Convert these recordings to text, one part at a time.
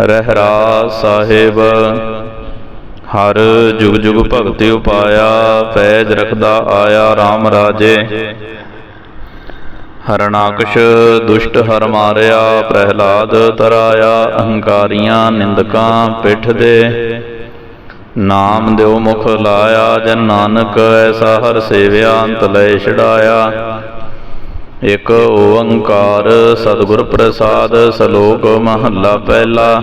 ਰਹਿਰਾ ਸਾਹਿਬ। ਹਰ ਜੁਗ ਜੁਗ ਭਗਤੀ ਉਪਾਇਆ ਪੈਜ ਰਖਦਾ ਆਇਆ RAM ਰਾਜੇ। ਹਰਨਾਕਸ਼ ਦੁਸ਼ਟ ਹਰ ਮਾਰਿਆ, ਪ੍ਰਹਿਲਾਦ ਤਰਾਇਆ, ਅਹੰਕਾਰੀਆਂ ਨਿੰਦਕਾਂ ਪਿੱਠ ਦੇ। ਨਾਮ ਦਿਓ ਮੁਖ ਲਾਇਆ, ਜਨ ਨਾਨਕ ਐਸਾ ਹਰ ਸੇਵਿਆ, ਅੰਤ ਲੈ ਛਡਾਇਆ। ਇਕ ਓੰਕਾਰ ਸਤਿਗੁਰ ਪ੍ਰਸਾਦ ਸ਼ਲੋਕ ਮਹੱਲਾ ਪਹਿਲਾ।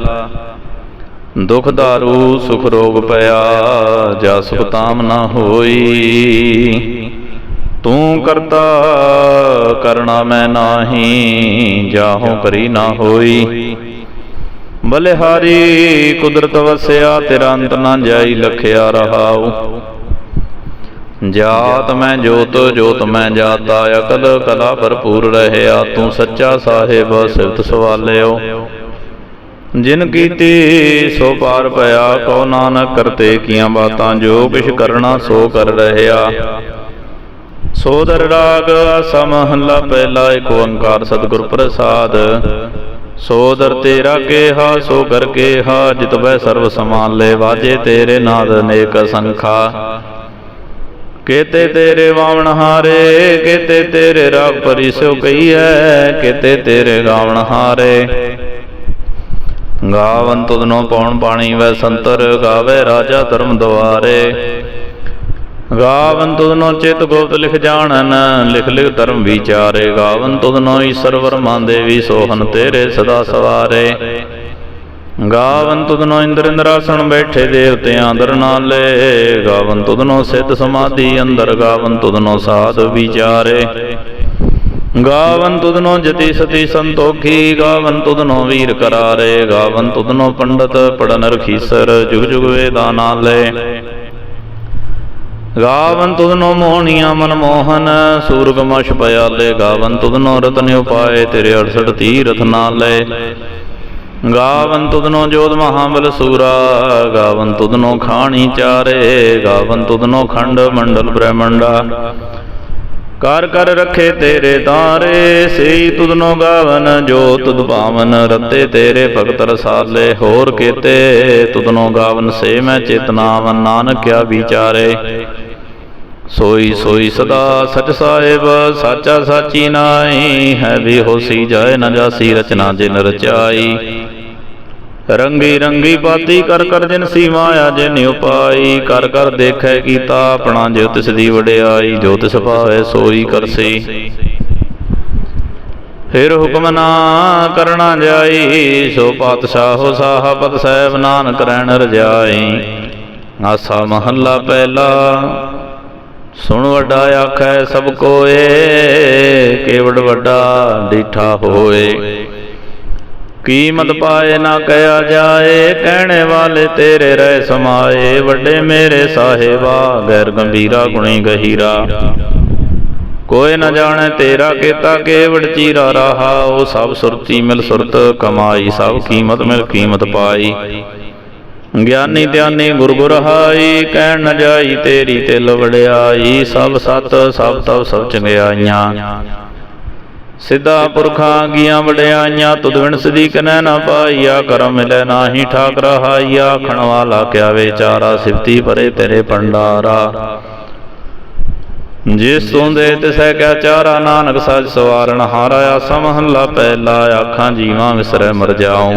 ਦੁਖ ਦਾਰੂ, ਸੁਖ ਰੋਗ ਪਿਆ ਜਾ ਸੁਖ ਤਾਮ ਨਾ ਹੋਈ। ਤੂੰ ਕਰਤਾ, ਕਰਣਾ ਮੈਂ ਨਾਹੀ, ਜਾਹੋ ਕਰੀ ਨਾ ਹੋਈ। ਬਲਿਹਾਰੀ ਕੁਦਰਤ ਵਸਿਆ, ਤੇਰਾ ਅੰਤ ਨਾ ਜਾਈ, ਲਖਿਆ ਰਹਾਉ। ਜਾਤ ਮੈਂ ਜੋਤ ਜੋਤ ਮੈਂ ਜਾਤਾ ਅਕਲ ਕਲਾ ਭਰਪੂਰ ਰਹਿਆ ਤੂੰ ਸੱਚਾ ਸਾਹਿਬ ਸਿਫਤ ਸਵਾਲਿਓ। ਜਿਨ ਕੀਤੀ ਸੋ ਪਾਰ ਪਿਆ ਕੋ ਨਾਨਕ ਕਰਤੇ ਕੀਆਂ ਬਾਤਾਂ ਜੋ ਕਿਛ ਕਰਨਾ ਸੋ ਕਰ ਰਹਿਆ। ਸੋਦਰ ਰਾਗ ਸਮਹਲਾ ਪਹਿਲਾ ਏਕ ਓੰਕਾਰ ਸਤਿਗੁਰ ਪ੍ਰਸਾਦ। ਸੋਦਰ ਤੇਰਾ ਕੇਹਾ ਸੋ ਕਰ ਕੇਹਾ ਜਿਤ ਬੈ ਸਰਬ ਸਮਾਨ ਲੈ ਵਾਜੇ ਤੇਰੇ ਨਾਦ ਅਨੇਕ ਸੰਖਾ। ਕੇਤੇ ਤੇਰੇ ਵਾਵਣ ਹਾਰੇ, ਕੇਤੇ ਤੇਰੇ ਰਾਗ ਪਰਿਸੋ ਕਈਐ ਕੇਤੇ ਤੇਰੇ ਗਾਵਣ ਹਾਰੇ। ਗਾਵਨ ਤੁਧਨੋ ਪਉਣ ਪਾਣੀ ਵੈ ਸੰਤਰ, ਗਾਵੇ ਰਾਜਾ ਧਰਮ ਦੁਆਰੇ ਗਾਵਨ ਤੁਧਨੋ ਚਿਤ ਗੁਪਤ ਲਿਖ ਜਾਣਨ, ਲਿਖ ਲਿਖ ਧਰਮ ਵਿਚਾਰੇ। ਗਾਵਨ ਤੁਧਨੋ ਈਸ਼ਰ ਵਰਮਾਂ ਦੇਵੀ ਸੋਹਨ ਤੇਰੇ ਸਦਾ ਸਵਾਰੇ। ਗਾਵਨ ਤੁਧਨੋ ਇੰਦਰ ਇੰਦਰਾਸਣ ਬੈਠੇ ਦੇਵਤਿਆਂ ਦਰ ਨਾਲੇ। ਗਾਵਨ ਤੁਧਨੋ ਸਿੱਧ ਸਮਾਧੀ ਅੰਦਰ, ਗਾਵਨ ਤੁਧਨੋ ਸਾਧ ਵਿਚਾਰੇ। ਗਾਵਨ ਤੁਧਨੋ ਜਤੀ ਸਤੀ ਸੰਤੋਖੀ, ਗਾਵਨ ਤੁਧਨੋ ਵੀਰ ਕਰਾਰੇ। ਗਾਵਨ ਤੁਧਨੋ ਪੰਡਤ ਪੜਨ ਰਖੀਸਰ, ਜੁਗ ਜੁਗ ਵੇਦਾਂ ਨਾਲੇ। ਗਾਵਨ ਤੁਧਨੋ ਮੋਹਣੀਆਂ ਮਨ ਮੋਹਨ, ਸੂਰਗਮਸ਼ ਪਿਆਲੇ। ਗਾਵਨ ਤੁਧਨੋ ਰਤਨ ਉਪਾਏ, ਤੇਰੇ 68 ਤੀਰਥ ਨਾਲੇ। ਗਾਵਨ ਤੁਧਨੋ ਜੋਤ ਮਹਾਬਲ ਸੂਰਾ ਗਾਵਨ ਤੁਧਨੋ ਖਾਣੀ ਚਾਰੇ ਗਾਵਨ ਤੁਧਨੋ ਖੰਡ ਮੰਡਲ ਬ੍ਰਹਮੰਡਾ। ਕਰ ਕਰ ਰੱਖੇ ਤੇਰੇ ਤਾਰੇ, ਸਈ ਤੁਧਨੋ ਗਾਵਨ, ਜੋ ਤੁਧ ਭਾਵਨ ਰਤੇ ਤੇਰੇ ਭਗਤ ਰਸਾਲੇ। ਹੋਰ ਕੇਤੇ, ਤੁਧਨੋ ਗਾਵਨ ਸੇ ਮੈਂ ਚੇਤਨਾਵਨ, ਨਾਨਕਿਆ ਵਿਚਾਰੇ। ਸੋਈ ਸੋਈ ਸਦਾ ਸਚ ਸਾਹਿਬ, ਸਾਚਾ ਸਾਚੀ ਨਾਈ ਹੈ ਵੀ ਹੋਸੀ ਜਾਏ ਨਾ ਜਾਸੀ ਰਚਨਾ ਜਿਨ ਰਚਾਈ। ਰੰਗੀ ਰੰਗੀ ਪਾਤੀ ਕਰ ਕਰ ਜਿਨ ਸੀ ਮਾਇਆ ਜਿਨ ਉਪਾਈ, ਕਰ ਕਰ ਦੇਖੈ ਕੀਤਾ ਆਪਣਾ ਜੋ ਤਿਸ ਦੀ ਵਡਿਆਈ ਜੋ ਤਿਸ ਭਾਵੇ ਸੋਈ ਕਰਸੀ। ਫਿਰ ਹੁਕਮ ਨਾ ਕਰਨਾ ਜਾਈ, ਸੋ ਪਾਤਸ਼ਾਹੋ ਸਾਹਪਤ ਸਾਹਿਬ ਨਾਨਕ ਰਹਿਣ ਰਜਾਈ। ਆਸਾ ਮਹੱਲਾ ਪਹਿਲਾ, ਸੁਣ ਵੱਡਾ ਆਖੈ ਸਭ ਕੋਏ, ਕੇਵੜ ਵੱਡਾ ਡੀਠਾ ਹੋਏ। ਕੀਮਤ ਪਾਏ ਨਾ ਕਹਿਆ ਜਾਏ? ਕਹਿਣੇ ਵਾਲੇ ਤੇਰੇ ਰਹਿ ਸਮਾਏ। ਵੱਡੇ ਮੇਰੇ ਸਾਹਿਬਾ, ਗੈਰ ਗੰਭੀਰਾ, ਗੁਣੀ ਗਹੀਰਾ। ਕੋਈ ਨਾ ਜਾਣੇ ਤੇਰਾ ਕੀਤਾ ਕੇਵੜ ਚੀਰਾ ਰਹਾ। ਉਹ ਸਭ ਸੁਰਤੀ ਮਿਲ ਸੁਰਤ ਕਮਾਈ, ਸਭ ਕੀਮਤ ਮਿਲ ਕੀਮਤ ਪਾਈ। ਗਿਆਨੀ ਧਿਆਨੀ ਗੁਰ ਗੁਰ ਹਾਈ ਕਹਿਣ ਨ ਜਾਈ ਤੇਰੀ ਤੇ ਵੜਿਆਈ ਸਭ ਸਤ, ਸਭ ਤਵ, ਸਭ ਚੰਗਿਆਈਆਂ। ਸਿੱਧਾ ਪੁਰਖਾਂ ਗੀਆਂ ਵਡਿਆਈਆਂ, ਤੁਧ ਵਿਣ ਸਦੀ ਕਨੈ ਨਾ ਪਾਈਆ, ਕਰਮ ਮਿਲੈ ਨਾਹੀ ਠਾਕ ਰਹਾਈਆ ਆਖਣ ਵਾਲਾ ਕਿਆ ਵਿਚਾਰਾ ਸਿਫਤੀ ਪਰੇ ਤੇਰੇ ਪੰਡਾਰਾ ਜਿਸ ਤੋਂ ਦੇ ਤਿਸੈ ਕਿਆ ਚਾਰਾ, ਨਾਨਕ ਸਜ ਸਵਾਰਨ ਹਾਰਾ ਆਸਾ ਮਹੱਲਾ ਪਹਿਲਾ, ਆਖਾਂ ਜੀਵਾਂ ਵਿਸਰੈ ਮਰ ਜਾਉ।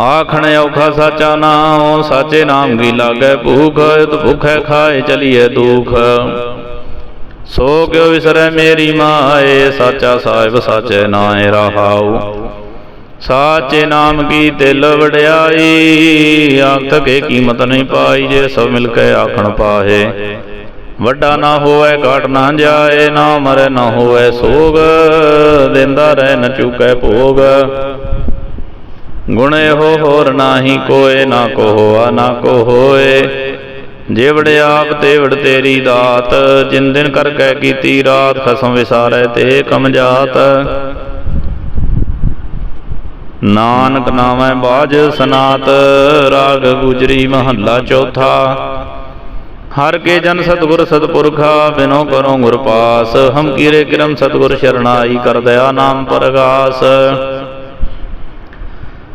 ਆਖਣ ਔਖਾ ਸਾਚਾ ਨਾਮ ਸਾਚੇ ਨਾਮ ਕੀ ਲਾਗੈ ਭੂਖ ਇਤ ਭੁਖੈ ਖਾਏ ਚਲੀਏ ਦੁਖ। ਸੋ ਕਿਉ ਵਿਸਰੈ ਮੇਰੀ ਮਾਏ, ਸਾਚਾ ਸਾਹਿਬ ਸਾਚੇ ਨਾਏ ਰਹਾਉ। ਸਾਚੇ ਨਾਮ ਕੀ ਤਿਲ ਵਡਿਆਈ ਆਖ ਕੇ ਕੀਮਤ ਨਹੀਂ ਪਾਈ ਜੇ, ਸਭ ਮਿਲ ਕੇ ਆਖਣ ਪਾਹੇ। ਵੱਡਾ ਨਾ ਹੋਵੇ, ਘਾਟ ਨਾ ਜਾਏ, ਨਾ ਮਰੇ ਨਾ ਹੋਵੇ ਸੋਗ, ਦਿੰਦਾ ਰਹਿ ਨ ਚੁਕੈ ਭੋਗ। ਗੁਣ ਇਹੋ ਹੋਰ ਨਾਹੀ ਕੋਏ, ਨਾ ਕੋ ਹੋਆ ਨਾ ਕੋ ਹੋਏ ਜਿਵੜ ਆਪ ਤੇਵੜ ਤੇਰੀ ਦਾਤ, ਜਿਨ ਦਿਨ ਕਰ ਕੈ ਕੀਤੀ ਰਾਤ, ਖਸਮ ਵਿਸਾਰੈ ਤੇ ਕਮ ਜਾਤ। ਨਾਨਕ ਨਾਮੈ ਬਾਜ ਸਨਾਤ, ਰਾਗ ਗੁਜਰੀ ਮਹੱਲਾ ਚੌਥਾ। ਹਰ ਕੇ ਜਨ ਸਤਗੁਰ ਸਤਪੁਰਖਾ, ਬਿਨੋ ਕਰੋ ਗੁਰ ਪਾਸ। ਹਮ ਕੀਰੇ ਕਿਰਮ ਸਤਗੁਰ ਸ਼ਰਣਾਈ ਕਰ ਦਇਆ ਨਾਮ ਪਰਗਾਸ।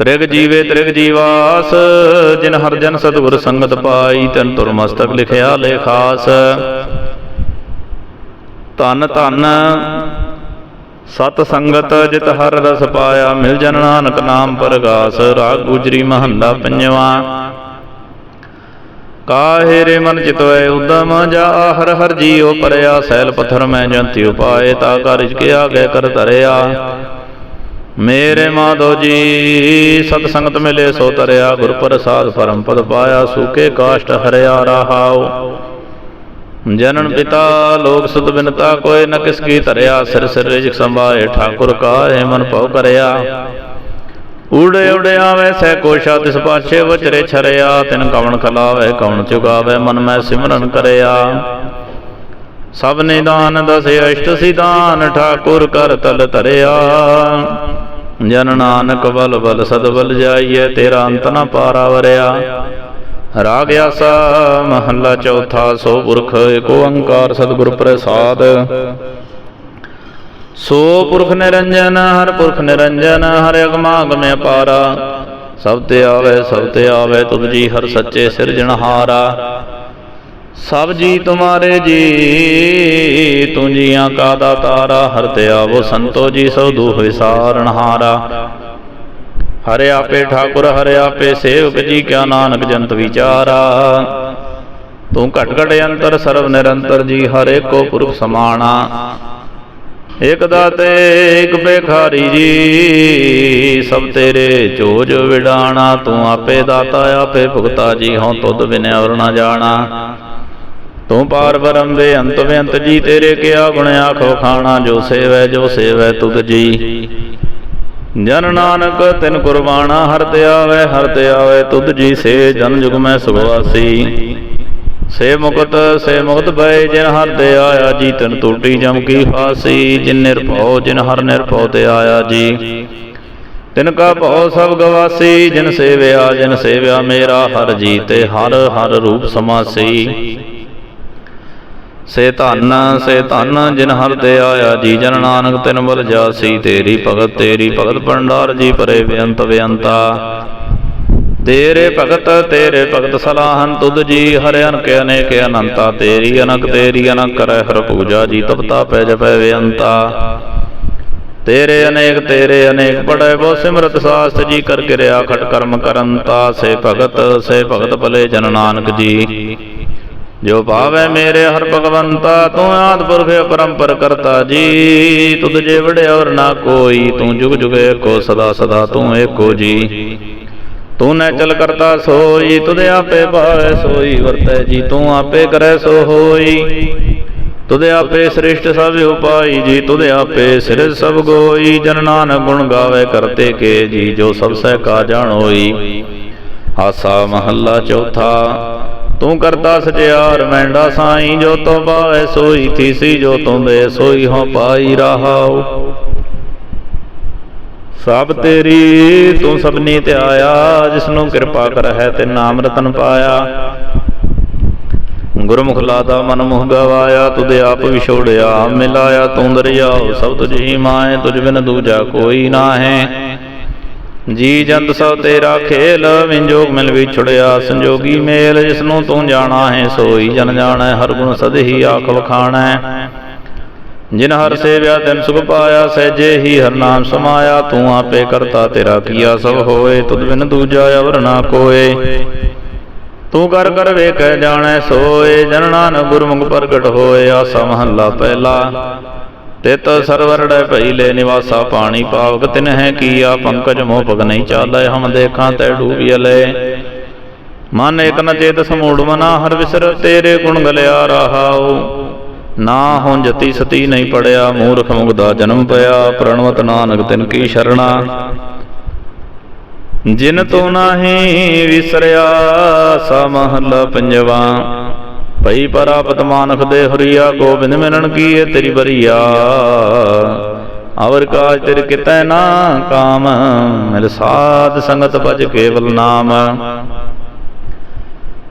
ਤ੍ਰਿਗ ਜੀਵੇ ਤ੍ਰਿਗ ਜੀਵਾਸ, ਜਿਨ ਹਰ ਜਨ ਸਤਿਗੁਰ ਸੰਗਤ ਪਾਈ, ਤਨ ਤੁਰ ਮਸਤਕ ਲਿਖਿਆ ਲੇਖਾਸ ਧਨ ਧਨ ਸਤ ਸੰਗਤ, ਜਿਤ ਹਰ ਰਸ ਪਾਇਆ, ਮਿਲ ਜਨ ਨਾਨਕ ਨਾਮ ਪ੍ਰਗਾਸ, ਰਾਗ ਗੁਜਰੀ ਮਹੰਦਾ ਪੰਜਵਾ। ਕਾਹੇ ਰੇ ਮਨ ਚਿਤਵੈ ਉਦਮ, ਜਾ ਹਰ ਹਰ ਜੀਉ ਪਰਿਆ, ਸੈਲ ਪੱਥਰ ਮੈਂ ਜੰਤੀ ਉਪਾਏ, ਤਾ ਕਰ ਕੇ ਆਗੇ ਕਰ ਧਰਿਆ। ਮੇਰੇ ਮਾਧੋ ਜੀ, ਸਤ ਸੰਗਤ ਮਿਲੇ ਸੋ ਤਰਿਆ ਗੁਰ ਪ੍ਰਸਾਦ ਪਰਮ ਪਦ ਪਾਇਆ, ਸੂਕੇ ਕਾਸ਼ਟ ਹਰਿਆ ਰਹਾਉ। ਜਨਨ ਪਿਤਾ, ਲੋਕ ਸੁਤ ਬਿਨਤਾ ਕੋਏ ਨ ਕਿਸ ਕੀ ਧਰਿਆ, ਸਿਰ ਸਿਰ ਰਿਜਕ ਸੰਭਾਏ ਠਾਕੁਰ ਕਾਹੇ ਮਨ ਭਉ ਕਰਿਆ। ਉੜੇ ਉੜਿਆ ਆਵੇ, ਸਹਿ ਕੋਸ਼ਾ, ਤਿਸ ਪਾਛੇ ਵਚਰੇ ਛਰਿਆ, ਤਿਨ ਕਵਣ ਖਲਾਵੇ, ਕਵਣ ਚੁਗਾਵੇ, ਮਨ ਮੈਂ ਸਿਮਰਨ ਕਰਿਆ। ਸਭ ਨਿਦਾਨ ਦਸੇ ਅਸ਼ਟ ਸਿਧਾਨ, ਠਾਕੁਰ ਕਰ ਤਲ ਧਰਿਆ। ਜਨ ਨਾਨਕ ਬਲ ਬਲ ਸਦਬਲ ਜਾਈਏ ਤੇਰਾ ਅੰਤ ਨ ਪਾਰਾ ਵਰਿਆ ਰਾਗ ਆਸਾ, ਮਹੱਲਾ ਚੌਥਾ, ਸੋ ਪੁਰਖ ਏਕ ਓੰਕਾਰ ਸਤਿਗੁਰ ਪ੍ਰਸਾਦ। ਸੋ ਪੁਰਖ ਨਿਰੰਜਨ, ਹਰ ਪੁਰਖ ਨਿਰੰਜਨ, ਹਰ ਅਗਮਾ ਅਗਮੇ ਸਭ ਤੇ ਆਵੇ, ਸਭ ਤੇ ਆਵੇ, ਤੁਧ ਜੀ ਹਰ ਸੱਚੇ ਸਿਰਜਣਹਾਰਾ ਸਭ ਜੀ ਤੁਮਾਰੇ ਜੀ, ਤੂੰ ਜੀਆਂ ਕਾ ਦਾਤਾਰਾ, ਹਰ ਤੇ ਆਵੋ ਸੰਤੋ ਜੀ, ਸੋ ਦੂਹ ਵਿਸਾਰਣਹਾਰਾ ਹਰਿ। ਆਪੇ ਠਾਕੁਰ, ਹਰਿ ਆਪੇ ਸੇਵਕ ਜੀ, ਕਿਆ ਨਾਨਕ ਜੰਤ ਵਿਚਾਰਾ। ਤੂੰ ਘਟ ਘਟ ਅੰਤਰ ਸਰਵ ਨਿਰੰਤਰ ਜੀ, ਹਰ ਏਕੋ ਪੁਰਖ ਸਮਾਣਾ। ਇਕ ਦਾਤੇ ਇਕ ਬੇਖਾਰੀ ਜੀ, ਸਭ ਤੇਰੇ ਚੋਜ ਵਿਡਾਣਾ। ਤੂੰ ਆਪੇ ਦਾਤਾ, ਆਪੇ ਭੁਗਤਾ ਜੀ, ਹਉ ਤੁਧ ਬਿਨਿ ਔਰ ਨਾ ਜਾਣਾ। ਤੂੰ ਪਾਰ ਬਰਮ ਦੇ ਅੰਤ ਬੇਅੰਤ ਜੀ, ਤੇਰੇ ਕਿਆ ਗੁਣ ਆਖੋ, ਖਾਣਾ ਜੋ ਸੇਵੈ ਜੋ ਸੇਵੈ ਤੁਧ ਜੀ। ਜਨ ਨਾਨਕ, ਤਿਨ ਕੁਰਬਾਨਾ, ਹਰ ਤੇ ਆਵੇ, ਹਰ ਤੇ ਆਵੇ ਤੁਧ ਜੀ, ਸੇ ਜਨ ਜੁਗ ਮੈਂ ਸੁਭਵਾਸੀ ਸੇ ਮੁਕਤ ਸੇ ਮੁਕਤ ਭਏ, ਜਿਨ ਹਰ ਤੇ ਆਇਆ ਜੀ, ਤਨ ਟੂਟੀ ਜਮ ਕੀ ਫਾਸੀ। ਜਿਨ ਨਿਰਭਉ, ਜਿਨ ਹਰ ਨਿਰਭਉ ਤੇ ਆਇਆ ਜੀ। ਤਿਨ ਕਾ ਭਉ ਸਭ ਗਵਾਸੀ, ਜਿਨ ਸੇਵਿਆ ਜਿਨ ਸੇਵਿਆ ਮੇਰਾ ਹਰ ਜੀ ਤੇ ਹਰ ਹਰ ਰੂਪ ਸਮਾਸੀ। ਸੇ ਧਨ ਸੇ ਧਨ, ਜਿਨ ਹਰ ਤੇ ਆਇਆ ਜੀ, ਜਨ ਨਾਨਕ ਤਿਨ ਬਲ ਜਾਸੀ, ਤੇਰੀ ਭਗਤ ਤੇਰੀ ਭਗਤ ਭੰਡਾਰ, ਜੀ ਪਰੇ ਬੇਅੰਤ ਬੇਅੰਤਾ। ਤੇਰੇ ਭਗਤ ਤੇਰੇ ਭਗਤ ਸਲਾਹਨ ਤੁਧ ਜੀ, ਹਰਿ ਅਨਕ, ਅਨੇਕ ਅਨੰਤਾ। ਤੇਰੀ ਅਨਕ ਤੇਰੀ ਅਨਕ ਕਰੈ ਹਰ ਪੂਜਾ, ਜੀ ਤਪਤਾ ਪੈ ਜਪੈ ਬੇਅੰਤਾ। ਤੇਰੇ ਅਨੇਕ ਤੇਰੇ ਅਨੇਕ ਪੜੈ ਬੋ ਸਿਮਰਤ ਸਾਸਤ ਜੀ, ਕਰ ਕਿਰਿਆ ਖਟ ਕਰਮ ਕਰੰਤਾ ਸੇ ਭਗਤ ਸੇ ਭਗਤ ਭਲੇ ਜਨ ਨਾਨਕ ਜੀ। ਜੋ ਭਾਵੈ ਮੇਰੇ ਹਰ ਭਗਵੰਤਾ, ਤੂੰ ਆਦ ਪੁਰਖ ਪਰੰਪਰ ਕਰਤਾ ਜੀ। ਤੁਧ ਜੇ ਵੜਿਆ ਨਾ ਕੋਈ, ਤੂੰ ਜੁਗ ਜੁਗ ਏਕੋ, ਸਦਾ ਸਦਾ ਤੂੰ ਏਕੋ ਜੀ। ਤੂੰ ਨੈ ਚਲ ਕਰਤਾ ਸੋਈ, ਤੁਧ ਆਪੇ ਭਾਵੈ ਸੋਈ, ਵਰਤੈ ਜੀ, ਤੂੰ ਆਪੇ ਕਰੈ ਸੋ ਹੋਈ ਤੁਧ ਆਪੇ ਸ੍ਰਿਸ਼ਟ ਸਭ ਉਪਾਈ ਜੀ, ਤੁਧ ਆਪੇ ਸਿਰ ਸਭ ਗੋਈ। ਜਨ ਨਾਨਕ ਗੁਣ ਗਾਵੇ ਕਰਤੇ ਕੇ ਜੀ, ਜੋ ਸਭ ਸਹਿ ਕਾ ਜਾਣੋਈ। ਆਸਾ ਮਹੱਲਾ ਚੌਥਾ ਤੂੰ ਕਰਤਾ ਸਚਿਆਰ ਮੈਂਡਾ ਸਾਈ ਜੋ ਤੋ ਬਾਵੇ ਸੋਈ ਥੀਸੀ ਜੋ ਤੂੰ ਦੇ, ਸੋਈ ਹੋ ਪਾਈ ਰਹਾਉ। ਸਭ ਤੇਰੀ, ਤੂੰ ਸਭਨੀ ਤੇ ਆਇਆ, ਜਿਸਨੂੰ ਕਿਰਪਾ ਕਰ ਹੈ ਤੇ ਨਾਮ ਰਤਨ ਪਾਇਆ। ਗੁਰਮੁਖ ਲਾਦਾ ਮਨ ਮੁਹ ਗਵਾਇਆ, ਤੁਧ ਆਪ ਵਿਛੋੜਿਆ, ਮਿਲਾਇਆ ਤੂੰ ਦਰਿਆਉ, ਸਭ ਤੁਝ ਹੀ ਮਾਏ, ਤੁਝ ਬਿਨ ਦੂਜਾ ਕੋਈ ਨਾ ਹੈ ਜੀ ਜੰਦ ਸਭ ਤੇਰਾ ਖੇਲ ਵਿੰਜੋਗ ਮਿਲ ਵਿਛੜਿਆ ਸੰਜੋਗੀ ਮੇਲ ਜਿਸ ਨੂੰ ਤੂੰ ਜਾਣਾ ਹੈ, ਸੋਈ ਜਨ ਜਾਣੈ, ਹਰ ਗੁਣ ਸਦ ਹੀ ਆਖ ਵਖਾਣੈ ਜਿਨ ਹਰ ਸੇਵਿਆ, ਤੈਨ ਸੁਖ ਪਾਇਆ, ਸਹਿਜੇ ਹੀ ਹਰ ਨਾਮ ਸਮਾਇਆ। ਤੂੰ ਆਪੇ ਕਰਤਾ, ਤੇਰਾ ਕੀਆ ਸਭ ਹੋਏ, ਤੁਧ ਬਿਨ ਦੂਜਾ ਅਵਰ ਨਾ ਕੋਏ। ਤੂੰ ਕਰ ਕਰ ਵੇਖ, ਜਾਣੈ, ਸੋਏ। ਜਨ ਨਾਨਕ ਗੁਰਮੁਖ ਪ੍ਰਗਟ ਹੋਏ, ਆਸਾ ਮਹੱਲਾ ਪਹਿਲਾ। ਤਿਤ ਸਰਵਰੜੈ ਲੈ ਨਿਵਾਸਾ ਪਾਣੀ ਪਾਵਕ ਤਿਨ ਹੈ ਕੀਆ, ਪੰਕਜ ਮੋਹ ਪਗ ਨਹੀਂ ਚਾਲੈ, ਹਮ ਦੇਖਾਂ ਤੈ ਡੂਬੀਲੇ ਮਨ ਇਕ ਨ ਚੇਤ ਸਮੂੜ ਮਨਾ, ਹਰ ਵਿਸਰ ਤੇਰੇ ਗੁਣ ਗਲਿਆ ਰਹਾਉ। ਨਾ ਹੁਣ ਜਤੀ ਸਤੀ ਨਹੀਂ ਪੜਿਆ, ਮੂਰਖ ਮੁਗਦਾ ਜਨਮ ਪਿਆ, ਪ੍ਰਣਵਤ ਨਾਨਕ ਤਿਨ ਕੀ ਸ਼ਰਣਾ। ਜਿਨ ਤੂੰ ਨਾਹੀ ਵਿਸਰਿਆ, ਸਾ ਮਹੱਲਾ ਪੰਜਵਾ। ਭਈ ਪਰਾਪਤ ਮਾਨਖ ਦੇ ਹਰੀਆ, ਗੋਬਿੰਦ ਮਿਲਣ ਕੀ ਤੇਰੀ ਬਰੀਆ। ਅਵਰ ਕਾਜ ਤੇਰੇ ਕਿਤੈ ਨਾ ਕਾਮ, ਮਿਲ ਸਾਧ ਸੰਗਤ ਭਜ ਕੇਵਲ ਨਾਮ।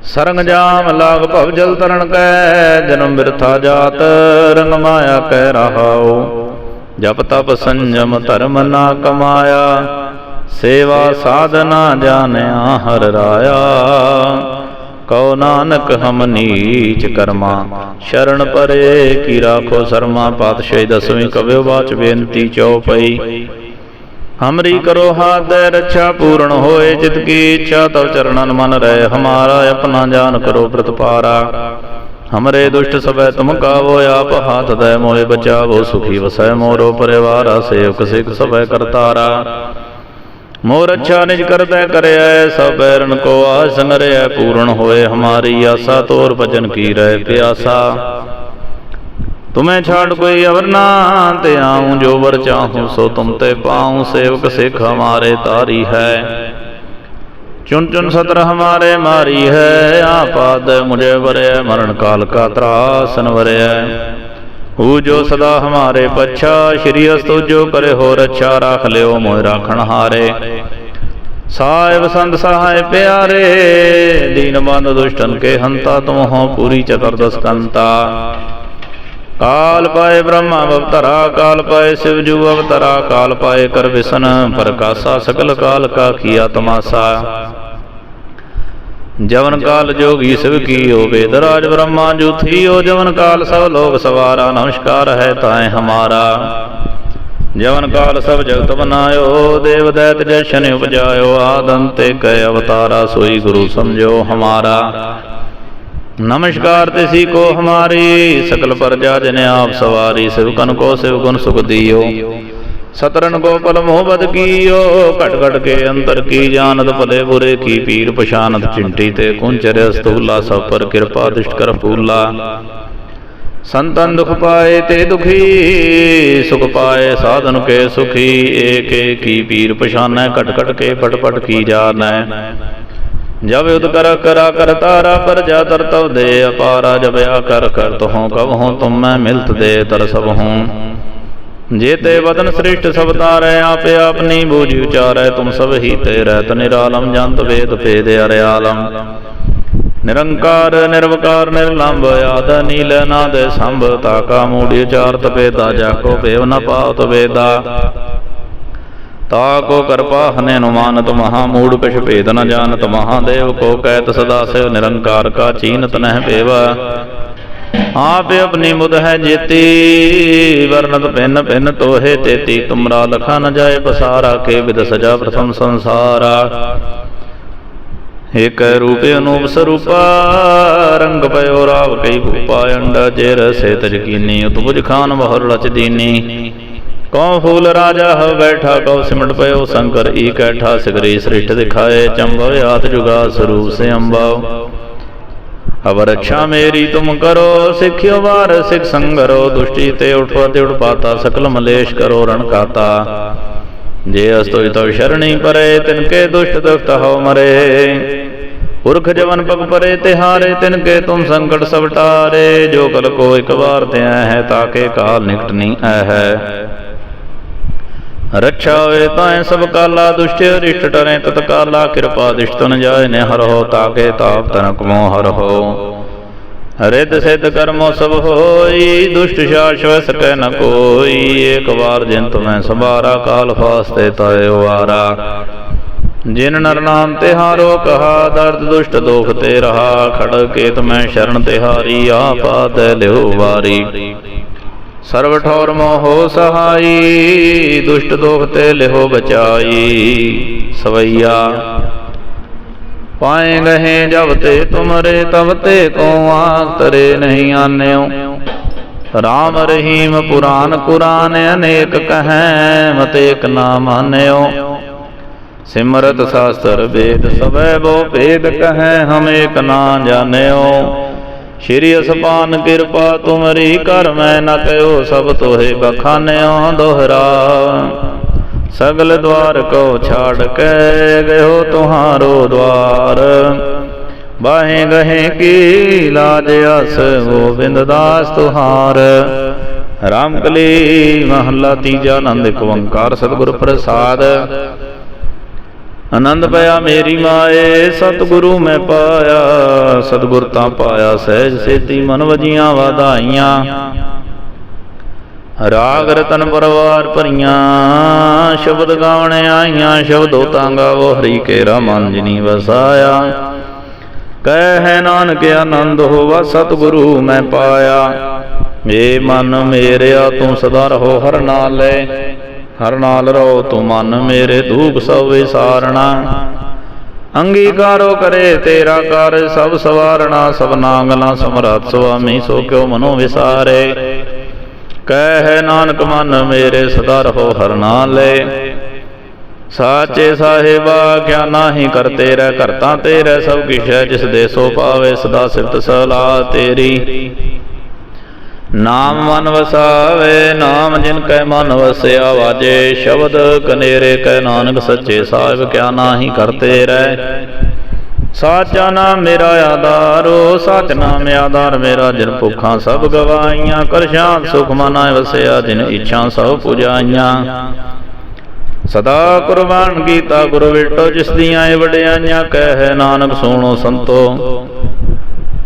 ਸਰੰਗ ਜਾਮ ਲਾਗ ਭਵ ਜਲ ਤਰਨ ਕੈ, ਜਨਮ ਬਿਰਥਾ ਜਾਤ ਰੰਗ ਮਾਇਆ ਕਹਿ ਰਹਾਓ ਜਪ ਤਪ ਸੰਜਮ ਧਰਮ ਨਾ ਕਮਾਇਆ, ਸੇਵਾ ਸਾਧਨਾ ਜਾਣਿਆ ਹਰ ਰਾਇਆ। ਕਉ ਨਾਨਕ ਹਮ ਨੀਚ ਕਰਮਾ। ਸ਼ਰਨ ਪਰੇ ਕੀ ਰਾਖੋ ਸਰਮਾ। ਪਾਤਸ਼ਾਹੀ ਦਸਵੀਂ ਕਵਿਓ ਬਾਚ ਬੇਨਤੀ ਚਉਪਈ ਹਮਰੀ ਕਰੋ ਹਾਥ ਰੱਛਾ ਪੂਰਨ ਹੋਏ ਜਿਤ ਕੀ ਇੱਛਾ ਤਵ ਚਰਣਨ ਮਨ ਰਹਿ ਹਮਾਰਾ, ਆਪਣਾ ਜਾਨ ਕਰੋ ਪ੍ਰਤਪਾਰਾ ਹਮਰੇ ਦੁਸ਼ਟ ਸਭੈ ਤੁਮ ਕਾਵੋ, ਆਪ ਹਾਥ ਦੈ ਮੋਏ ਬਚਾਵੋ, ਸੁਖੀ ਵਸੈ ਮੋਰੋ ਪਰਿਵਾਰਾ, ਸੇਵਕ ਸਿਖ ਸਭੈ ਕਰਤਾਰਾ। ਮੋਰ ਅੱਛਾ ਨਿਜ ਕਰਦਾ ਕਰਿਆ ਸਭ ਬੈਰਨ ਕੋ ਆਸ ਨਰਿਆ ਪੂਰਨ ਹੋਏ ਹਮਾਰੀ ਆਸਾ, ਤੋਰ ਭਜਨ ਕੀ ਰਹਿ ਪਿਆਸਾ। ਤੁਮੇ ਛਾੜ ਕੋਈ ਅਵਰ ਨਾ, ਤੇ ਆਉ ਜੋ ਵਰ ਚਾਹੂੰ, ਸੋ ਤੁਮ ਤੇ ਪਾਉ, ਸੇਵਕ ਸਿਖ ਹਮਾਰੇ ਤਾਰੀ ਹੈ। ਚੁਨ ਚੁਨ ਸਤਰ ਹਮਾਰੇ ਮਾਰੀ ਹੈ ਆਪਾਦ ਮੁਝੇ ਵਰਿਆ ਮਰਨ ਕਾਲ ਕਾ ਤਰਾਸਨ ਵਰਿਆ ਹੂ ਜੋ ਸਦਾ ਹਮਾਰੇ ਪਛਾ, ਸ਼੍ਰੀ ਅਸਤੁ ਜੋ ਕਰੇ ਹੋ ਰੱਛਾ ਰੱਖ ਲਿਓ ਮੋਇ ਰਾਖਣ ਹਾਰੇ। ਸਾਹਿਬ ਸੰਤ ਸਹਾਇ ਪਿਆਰੇ, ਦੀਨ ਬੰਦ ਦੁਸ਼ਟਨ ਕੇ ਹੰਤਾ ਤੁਮ ਹੋ ਪੂਰੀ ਚਤੁਰਦਸ ਕੰਤਾ। ਕਾਲ ਪਾਏ ਬ੍ਰਹਮਾ ਅਵਤਰਾ, ਕਾਲ ਪਾਏ ਸਿਵ ਜੂ ਅਵਤਰਾ, ਕਾਲ ਪਾਏ ਕਰ ਵਿਸ਼ਨ, ਪ੍ਰਕਾਸ਼ਾ ਸਕਲ ਕਾਲ ਕਾ ਕੀਆ ਤਮਾਸਾ ਜਵਨ ਕਾਲ ਜੋਗੀ ਸਿਵ ਕੀਓ ਵੇਦ ਰਾਜ ਬ੍ਰਹਮਾ ਜੁਥੀਓ ਜਵਨ ਕਾਲ, ਸਭ ਲੋਕ ਸਵਾਰਾ, ਨਮਸਕਾਰ ਹੈ ਤਾਏ ਹਮਾਰਾ। ਜਵਨ ਕਾਲ ਸਭ ਜਗਤ ਬਨਾਇਓ, ਦੇਵ ਦੈਤ ਜਸ਼ਨ ਉਪਜਾਇਓ ਆਦੰਤੇ ਕੈ ਅਵਤਾਰਾ, ਸੋਈ ਗੁਰੂ ਸਮਝੋ ਹਮਾਰਾ। ਨਮਸਕਾਰ ਤਿਸੀ ਕੋ ਹਮਾਰੀ, ਸਕਲ ਪਰਜਾ ਜਿਨ ਆਪ ਸਵਾਰੀ ਸਿਵਕਨ ਕੋ ਸਿਵ ਗੁਣ ਸੁਖ ਦਿਓ। ਸਤਰਨ ਗੋਪਲ ਪਲ ਮੋਹ ਬਦ ਕੀਓ, ਘਟ ਘਟ ਕੇ ਅੰਤਰ ਕੀ ਜਾਣਤ ਭਲੇ ਬੁਰੇ ਕੀ ਪੀਰ ਪਛਾਨਤ ਚਿੰਟੀ ਤੇ ਕੁੰਚਰ ਸਤੂਲਾ ਸਭ ਪਰ ਕਿਰਪਾ ਦਿਸ਼ਟ ਕਰ ਫੂਲਾ। ਸੰਤਨ ਦੁਖ ਪਾਏ ਤੇ ਦੁਖੀ, ਸੁਖ ਪਾਏ ਸਾਧਨ ਕੇ ਸੁਖੀ, ਏਕ ਏਕੀ ਪੀਰ ਪਛਾਨੈ, ਘਟ ਘਟ ਕੇ ਪਟ ਪਟ ਕੀ ਜਾਣੈ। ਜਬ ਉਦ ਕਰ ਕਰਾ ਕਰ ਤਾਰਾ, ਪਰ ਜਾ ਤਰ ਤਵ ਦੇ ਅਪਾਰਾ, ਜਬ ਆ ਕਰ ਕਰ ਤਹੋਂ ਕਬ ਹੋਂ ਤੁਮ ਮੈਂ ਮਿਲਤ ਦੇ ਤਰ ਸਭ ਹੋਂ ਜੇ ਤੇ ਵਦਨ ਸ੍ਰਿਸ਼ਟ ਸਭ ਤਾਰੈ, ਆਪੇ ਆਪਨੀ ਬੂਝ ਉਚਾਰੈ, ਤੁਮ ਸਭ ਹੀ ਤੇ ਰਹਿਤ ਨਿਰਾਲਮ, ਜੰਤ ਵੇਦ ਭੇਦ ਅਰਿਆਲਮ। ਨਿਰੰਕਾਰ, ਨਿਰਵਕਾਰ ਨਿਰਲੰਭ ਆਦ ਨੀਲ, ਨਾਦ, ਸੰਭ, ਤਾਕਾ, ਮੂੜੀ ਉਚਾਰਤ ਵੇਦਾ ਜਾ ਕੋ ਭੇਵ ਨ ਪਾਵਤ ਵੇਦਾ ਤਾ ਕੋ ਕਰਪਾ, ਹਨੇ ਅਨੁਮਾਨਤ ਮਹਾ ਮੂੜ, ਕਛ, ਭੇਦ, ਨ ਜਾਣਤ ਮਹਾਦੇਵ ਕੋ ਕਹਿਤ ਸਦਾ, ਸਿਵ, ਨਿਰੰਕਾਰ, ਕਾ, ਚੀਨਤ, ਨਹਿ, ਪੇਵਾ। ਆਪ ਆਪਣੀ ਮੁਦ ਹੈ ਜੇਤੀ, ਵਰਨਤ ਭਿੰਨ ਭਿੰਨ ਤੋਹੇ ਤੇਤੀ, ਤੁਮਰਾ ਲਖਾ ਨ ਜਾਏ ਪਸਾਰਾ, ਕੇ ਵਿਦ ਸਜਾ ਪ੍ਰਥਮ ਸੰਸਾਰਾ। ਏਕ ਰੂਪ ਅਨੂਪ ਸਰੂਪਾ, ਰੰਗ ਪਇਓ ਰਾਵ ਕਈ ਭੂਪਾ, ਅੰਡਾ ਜੇ ਰਸੇ ਤਜਕੀਨੀ ਉਤਪੁਜ ਉਤਬੁਜ ਖਾਨ ਬਹੁਰ ਰਚ ਦੀਨੀ। ਕਉ ਫੂਲ ਰਾਜਾ ਹ ਬੈਠਾ, ਕਉ ਸਿਮਟ ਪਇਓ ਸ਼ੰਕਰ, ਈ ਕੈਠਾ ਸਿਗਰੀ ਸ੍ਰਿਸ਼ਟ ਦਿਖਾਏ, ਚੰਬਵ ਆਤ ਜੁਗਾ ਸਰੂਪ ਸੇ ਅੰਬਾਉ ਅਬ ਰੱਛਾ ਮੇਰੀ ਤੁਮ ਕਰੋ, ਸਿੱਖਿਓ ਵਾਰ ਸਿਖ ਸੰਗਰੋ, ਦੁਸ਼ਟੀ ਤੇ ਉਠਵਾ ਤੇ ਉਠਪਾਤਾ, ਸਕਲ ਮਲੇਸ਼ ਕਰੋ, ਰਣ ਕਾਤਾ। ਜੇ ਅਸਤੋਇ ਤਵ ਸ਼ਰਣੀ ਪਰੇ, ਤਿਨ ਕੇ ਦੁਸ਼ਟ ਦੁਖਤ ਹੋ ਮਰੇ। ਪੁਰਖ ਜਵਨ ਪਗ ਪਰੇ, ਤਿਹਾਰੇ, ਤਿਨ ਕੇ ਤੁਮ ਸੰਕਟ ਸਭ ਟਾਰੇ ਜੋ ਕਲ ਕੋ ਇਕ ਵਾਰ ਤੇ ਹੈ ਤਾਕੇ ਕਾਲ ਨਿਕਟ ਨਹੀਂ ਐ ਹੋਏ ਤਾਂ ਸਭ ਕਾਲਾ ਦੁਸ਼ਟ ਰਿਸ਼ਟ ਟਰੇ, ਤਤ ਕਿਰਪਾ ਦਿਸ਼ਟ ਜਾਏ ਨੇ ਹਰ ਹੋ ਤਾਕੇ ਤਾਪ ਤਨਕ ਮੋ ਹਰ ਹੋ। ਰਿੱਧ ਸਿੱਧ ਕਰਮੋ ਸਭ ਹੋਈ, ਦੁਸ਼ਟ ਸ਼ਾਸ਼ਵ ਸਕੈ ਨ ਕੋਈ। ਏਕ ਵਾਰ ਜਿਨ ਤੁਮੈ ਸੰਭਾਰਾ, ਕਾਲ ਫਾਸਤੇ ਤੈ ਵਾਰਾ ਜਿਨ ਨਰ ਨਾਮ ਤੇ ਹਾਰੋ ਕਹਾ, ਦਰਦ ਦੁਸ਼ਟ ਦੋਖ ਤੇ ਰਹਾ। ਖੜ ਕੇ ਤੁਮੈ ਸ਼ਰਨ ਤਿਹਾਰੀ ਆਪਾਦ ਲਿਓ ਵਾਰੀ। ਸਰਵ ਠੌਰ ਮੋਹ ਸਹਾਈ, ਦੁਸ਼ਟ ਦੋਖ ਤੇ ਲਿਹੋ ਬਚਾਈ, ਸਵਈਆ। ਪਾਏ ਗਏ ਜਬ ਤੇ ਤੁਮਰੇ, ਤਬ ਤੇ ਕੋ ਆਤਰੇ ਨਹੀਂ ਆਨਿਓ। ਰਾਮ ਰਹੀਮ ਪੁਰਾਨ ਕੁਰਾਨ ਅਨੇਕ ਕਹੈ, ਮਤ ਏਕ ਨਾ ਮਾਨਿਓ ਸਿਮਰਤ ਸਾਸਤਰ ਵੇਦ ਸਵੈ ਬੋ ਭੇਦ ਕਹੈ, ਹਮ ਏਕ ਨਾ ਜਾਣਿਓ। ਸ਼੍ਰੀ ਅਸਪਾਨ ਕਿਰਪਾ ਤੁਮਰੀ ਕਰ ਮੈਂ ਨ ਕਹਿਓ ਸਭ ਤੋਹੇ ਬਖਾਨਿਓ ਦੋਹਰਾ। ਸਗਲ ਦਵਾਰ ਕੋ ਛਾੜ ਕੇ ਗਇਓ ਤੁਹਾਰੋ ਦਵਾਰ। ਬਾਹੇ ਗਹੇ ਕੀ ਲਾਜ ਅਸ ਗੋਬਿੰਦ ਦਾਸ ਤੁਹਾਰ। ਰਾਮ ਕਲੀ ਮਹੱਲਾ ਤੀਜਾ ਆਨੰਦ ਇੱਕ ਓੰਕਾਰ ਸਤਿਗੁਰ ਪ੍ਰਸਾਦ। ਆਨੰਦ ਪਿਆ ਮੇਰੀ ਮਾਏ, ਸਤਿਗੁਰੂ ਮੈਂ ਪਾਇਆ। ਸਤਿਗੁਰ ਤਾਂ ਪਾਇਆ, ਸਹਿਜ ਸੇਤੀ ਮਨ ਵਜੀਆਂ ਵਾਧਾਈਆਂ। ਰਾਗ ਰਤਨ ਪਰਵਾਰ ਭਰੀਆਂ, ਸ਼ਬਦ ਗਾਵਣ ਆਈਆਂ, ਸ਼ਬਦੋ ਤਾਂ ਗਾਵੋ ਹਰੀ ਕੇਰਾ ਮਨ ਜਿਨੀ ਵਸਾਇਆ। ਕਹਿ ਹੈ ਨਾਨਕ ਆਨੰਦ ਹੋਵਾ, ਸਤਿਗੁਰੂ ਮੈਂ ਪਾਇਆ। ਏ ਮਨ ਮੇਰਿਆ, ਤੂੰ ਸਦਾ ਰਹੋ ਹਰ ਨਾਲੇ। ਹਰ ਨਾਲ ਰਹੋ ਤੂੰ ਮਨ ਮੇਰੇ ਧੂਪ ਸਭ ਵਿਸਾਰਣਾ। ਅੰਗੀਕਾਰੋ ਕਰੇ ਤੇਰਾ ਕਰ ਸਭ ਸਵਾਰਣਾ, ਸਭ ਨਾਗਲਾ ਸਮਰੱਥ ਸੁਆਮੀ, ਸੋ ਕਿਉ ਮਨੋ ਵਿਸਾਰੇ। ਕਹਿ ਹੈ ਨਾਨਕ ਮਨ ਮੇਰੇ ਸਦਾ ਰਹੋ ਹਰ ਨਾਲੇ। ਸਾਚੇ ਸਾਹਿਬਾ, ਕਿਆ ਨਾਹੀ ਕਰਤੇ ਰਹਿ ਕਰਤਾ ਤੇਰੇ, ਸਭ ਕਿਛ ਹੈ ਜਿਸ ਦੇ ਸੋ ਪਾਵੇ ਸਦਾ ਸਿਫਤ ਸਲਾ ਤੇਰੀ। ਨਾਮ ਮਨ ਵਸਾਵੇ, ਨਾਮ ਜਿਨ ਕੈ ਮਨ ਵਸਿਆ, ਵਾਜੇ ਸ਼ਬਦ ਕਨੇਰੇ ਕੈ ਨਾਨਕ ਸੱਚੇ ਸਾਹਿਬ, ਕਿਆ ਨਾਹੀ ਕਰਤੇ ਰਹਿ। ਸਾਚਾ ਨਾਮ ਮੇਰਾ ਆਧਾਰੋ ਸਚ ਨਾਮ ਆਧਾਰ, ਮੇਰਾ ਜਿਨ ਭੁੱਖਾਂ ਸਭ ਗਵਾਈਆਂ। ਕਰ ਸ਼ਾਂਤ ਸੁਖ ਮਨਾ ਵਸਿਆ, ਜਿਨ ਇੱਛਾ ਸਭ ਪੁਜਾਈਆਂ। ਸਦਾ ਕੁਰਬਾਨ ਕੀਤਾ ਗੁਰ ਵਿਟੋ, ਜਿਸ ਦੀਆਂ ਇਹ ਵਡਿਆਈਆਂ, ਕਹਿ ਨਾਨਕ, ਸੋਣੋ ਸੰਤੋ।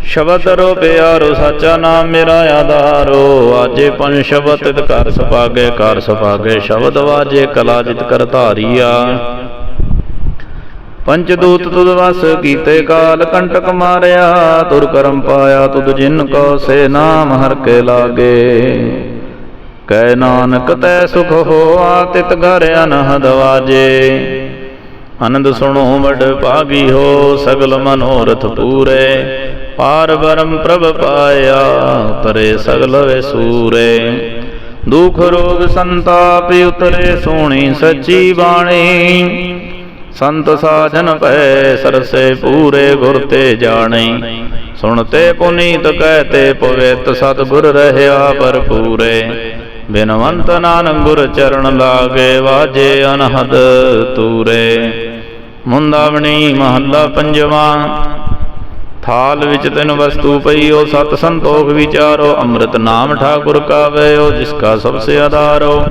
ਸ਼ਬਦ ਰੋ ਪਿਆਰੋ, ਸਾਚਾ ਨਾਮ ਮੇਰਾ ਆਧਾਰੋ। ਆਜੇ ਪੰਜ ਸ਼ਬਦ ਤਿਤ ਕਰ ਸੁਭਾਗੇ ਕਰ ਸੁਭਾਗੇ। ਸ਼ਬਦ ਵਾਜੇ, ਕਲਾ ਜਿਤ ਕਰ ਧਾਰੀਆ। ਪੰਚ ਦੂਤ ਤੁਧ ਵਸ ਕੀਤੇ ਕਾਲ, ਕੰਟਕ ਮਾਰਿਆ। ਤੁਰ ਕਰਮ ਪਾਇਆ ਤੁਧ ਜਿਨ ਕੋ ਸੇ ਨਾਮ ਹਰ ਕੇ ਲਾਗੇ। ਕਹਿ ਨਾਨਕ ਤੈ ਸੁਖ ਹੋਆ, ਤਿਤ ਘਰ ਅਨਹਦ ਵਾਜੇ। ਆਨੰਦ ਸੁਣੋ ਵਡ ਭਾਗੀ ਹੋ, ਸਗਲ ਮਨੋਰਥ ਪੂਰੇ। ਪਾਰ ਬਰਮ ਪ੍ਰਭ ਪਾਇਆ, ਉਤਰੇ ਸਗਲ ਵੇ ਸੂਰੇ। ਦੁਖ ਰੋਗ ਸੰਤਾਪ ਉਤਰੇ, ਸੋਣੀ ਸੱਚੀ ਬਾਣੀ। ਸੰਤ ਸਾਜਨ ਪੈ ਸਰਸੇ ਪੂਰੇ ਗੁਰ ਤੇ ਜਾਣੇ। ਸੁਣਤੇ ਪੁਨੀਤ ਕਹਤੇ ਪਵਿੱਤ ਸਤਿਗੁਰ ਰਹਿਆ ਭਰਪੂਰੇ। ਬਿਨਵੰਤ ਨਾਨਕ ਗੁਰ ਚਰਨ ਲਾਗੇ ਵਾਜੇ ਅਨਹਦ ਤੂਰੇ। ਮੁੰਦਾਵਣੀ ਮਹੱਲਾ ਪੰਜਵਾ ਥਾਲ ਵਿੱਚ ਤਿੰਨ ਵਸਤੂ ਪਈ, ਉਹ ਸਤ ਸੰਤੋਖ ਵਿਚਾਰੋ, ਅੰਮ੍ਰਿਤ ਨਾਮ ਠਾਕੁਰ ਕਾ ਵਇਓ ਜਿਸ ਕਾ ਸਭ ਸੇ ਆਧਾਰੋ।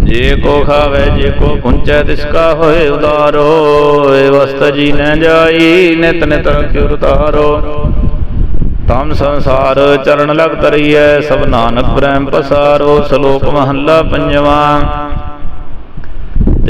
ਜੇ ਕੋ ਖਾਵੇ, ਜੇ ਕੋ ਪੁੰਚੈ, ਤਿਸ ਕਾ ਹੋਏ ਉਦਾਰੋ। ਏ ਵਸਤ ਜੀ ਨ ਜਾਈ, ਨਿਤ ਨਿਤ ਕਿਉ ਉਤਾਰੋ ਤਮ ਸੰਸਾਰ ਚਰਨ ਲਗ ਤਰੀਐ ਸਭ ਨਾਨਕ ਬ੍ਰਹਮ ਪਸਾਰੋ। ਸ਼ਲੋਕ ਮਹੱਲਾ ਪੰਜਵਾਂ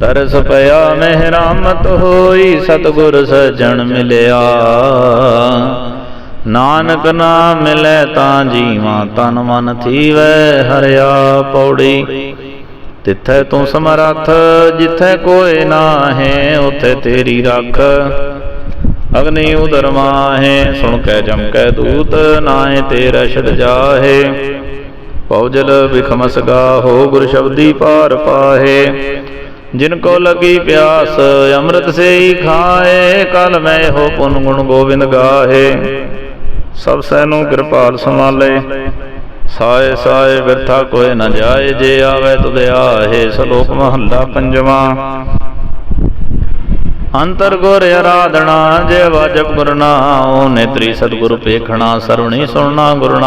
ਤਰਸ ਪਿਆ ਮਹਿਰਾਮਤ ਹੋਈ, ਸਤਗੁਰ ਸਜਣ ਮਿਲਿਆ। ਨਾਨਕ ਨਾਮ ਮਿਲੈ ਤਾਂ ਜੀਵਾ ਤਨ ਮਨ ਥੀਵੈ ਹਰਿਆ ਪੌੜੀ ਤਿੱਥੈ ਤੂੰ ਸਮਰੱਥ, ਜਿੱਥੈ ਕੋਈ ਨਾਹੇ, ਉਥੇ ਤੇਰੀ ਰੱਖ। ਅਗਨੀ ਉਦਰ ਮਾਹੇ, ਸੁਣ ਕੇ ਜਮਕੈ ਦੂਤ ਨਾਏ ਤੇਰਾ ਸ਼ਦ ਜਾਹੇ। ਪੌਜਲ ਵਿਖਮਸ ਗਾਹੋ, ਗੁਰ ਸ਼ਬਦੀ ਪਾਰ ਪਾਹੇ। ਜਿਨ ਕੋ ਲਗੀ ਪਿਆਸ, ਅੰਮ੍ਰਿਤ ਸੇ ਖਾਏ, ਕਲ ਮੈਂ ਹੋ ਪੁਨ ਗੁਣ ਗੋਬਿੰਦ ਗਾਹੇ। ਸਭ ਸੈਨੂੰ ਕਿਰਪਾਲ ਸੰਭਾਲੇ। ਸਾਏ ਸਾਏ ਵਿਰਥਾ ਕੋਈ ਨਾ ਜਾਏ, ਜੇ ਆਵੇ ਤੁਧ ਆਹੇ, ਸ਼ਲੋਕ ਮਹੱਲਾ ਪੰਜਵਾਂ। ਅੰਤਰ ਗੁਰ ਆਰਾਧਣਾ ਜੇ ਵਾਜਬ ਗੁਰ ਨਾਉ, ਨੇਤਰੀ ਸਤਿਗੁਰ ਪੇਖਣਾ ਸਰਵਣੀ ਸੁਣਨਾ ਗੁਰ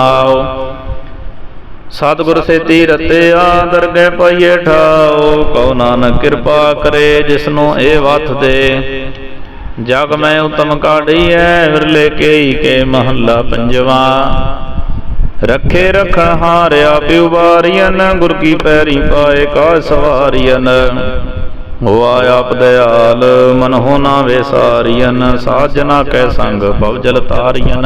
ਨਾਉ ਸਤਿਗੁਰ ਸੇਤੀ ਰਤਿਆ ਦਰਗਹਿ ਪਾਈਏ ਠਾਓ, ਕਉ ਨਾਨਕ ਕਿਰਪਾ ਕਰੇ ਜਿਸਨੂੰ ਇਹ ਵਥ ਦੇ। ਜਗ ਮੈਂ ਉਤਮ ਕਾਢੀਐ ਵਿਰਲੇ ਕੇਈ ਕੇ ਮਹੱਲਾ ਪੰਜਵਾ। ਰੱਖੇ ਰਖਣ ਹਾਰਿਆ ਪਿਉ ਬਾਰੀਨ ਗੁਰ ਕੀ ਪੈਰੀ ਪਾਏ ਕਾ ਸਵਾਰੀਨ ਹੋਆ ਆਪ ਦਿਆਲ ਮਨ ਨਾ ਵੇਸਾਰੀਨ ਸਾਜਨਾ ਕੈ ਸੰਗ ਬਵਜਲ ਤਾਰੀਨ